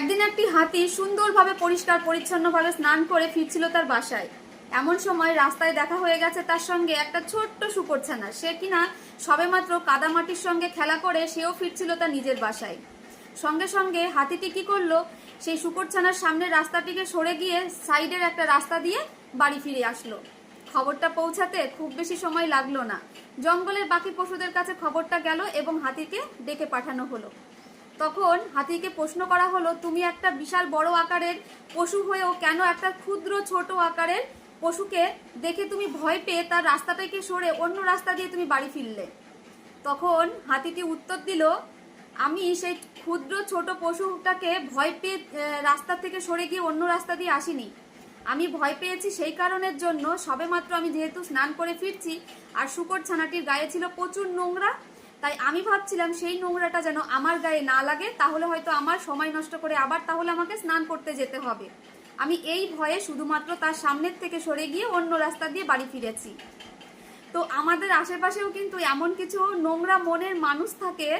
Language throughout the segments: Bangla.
একদিন একটি হাতি সুন্দরভাবে, পরিষ্কার, পরিচ্ছন্নভাবে স্নান করে ফিরছিল তার বাসায়। এমন সময় রাস্তায় দেখা হয়ে গেছে তার সঙ্গে একটা ছোট্ট শুকরছানা। সে কিনা সবেমাত্র কাদামাটির সঙ্গে খেলা করে সেও ফিরছিল তার নিজের বাসায়। সঙ্গে সঙ্গে হাতিটি কি করল? সেই শুকরছানার সামনের রাস্তাটিকে সরে গিয়ে সাইডের একটা রাস্তা দিয়ে বাড়ি ফিরে আসলো। খবরটা পৌঁছাতে খুব বেশি সময় লাগল না। জঙ্গলের বাকি পশুদের কাছে খবরটা গেল এবং হাতিকে ডেকে পাঠানো হলো। তখন হাতিকে প্রশ্ন করা হলো, তুমি একটা বিশাল বড় আকারের পশু হয়েও কেন একটা ক্ষুদ্র ছোট আকারের পশুকে দেখে তুমি ভয় পেয়ে তার রাস্তাটাকে সরে অন্য রাস্তা দিয়ে তুমি বাড়ি ফিরলে? তখন হাতিটি উত্তর দিল, আমি সেই ক্ষুদ্র ছোট পশুটাকে ভয় পেয়ে রাস্তা থেকে সরে গিয়ে অন্য রাস্তা দিয়ে আসিনি। আমি ভয় পেয়েছি সেই কারণের জন্য সবেমাত্র আমি যেহেতু স্নান করে ফিরছি, আর শুকর ছানাটির গায়ে ছিল প্রচুর নোংরা তাই আমি ভাবছিলাম সেই নোংরাটা যেন আমার গায়ে না লাগে, তাহলে হয়তো আমার সময় নষ্ট করে আবার তাহলে আমাকে স্নান করতে যেতে হবে। আমি এই ভয়ে শুধুমাত্র তার সামনের থেকে সরে গিয়ে অন্য রাস্তা দিয়ে বাড়ি ফিরেছি। তো আমাদের আশেপাশেও কিন্তু এমন কিছু নোংরা মনের মানুষ থাকে,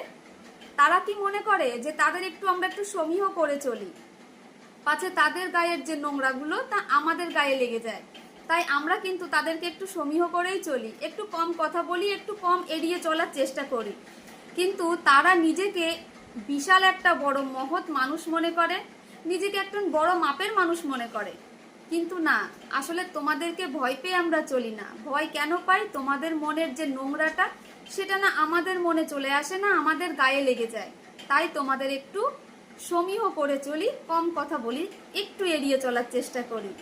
তারা কি মনে করে যে তাদের একটু আমরা একটু সমীহ করে চলি? পাছে তাদের গায়ের যে নোংরাগুলো, তা আমাদের গায়ে লেগে যায়। তাই আমরা কিন্তু তাদেরকে একটু সমীহ করেই চলি, একটু কম কথা বলি, একটু কম এড়িয়ে চলার চেষ্টা করি। কিন্তু তারা নিজেকে বিশাল একটা বড় মহৎ মানুষ মনে করে, নিজেকে একজন বড় মাপের মানুষ মনে করে। কিন্তু না, আসলে তোমাদেরকে ভয় পেয়ে আমরা চলি না। ভয় কেন পাই? তোমাদের মনের যে নোংরাটা, সেটা না আমাদের মনে চলে আসে না, আমাদের গায়ে লেগে যায়। তাই তোমাদের একটু সমীহ করে চলি, কম কথা বলি, একটু এড়িয়ে চলার চেষ্টা করি।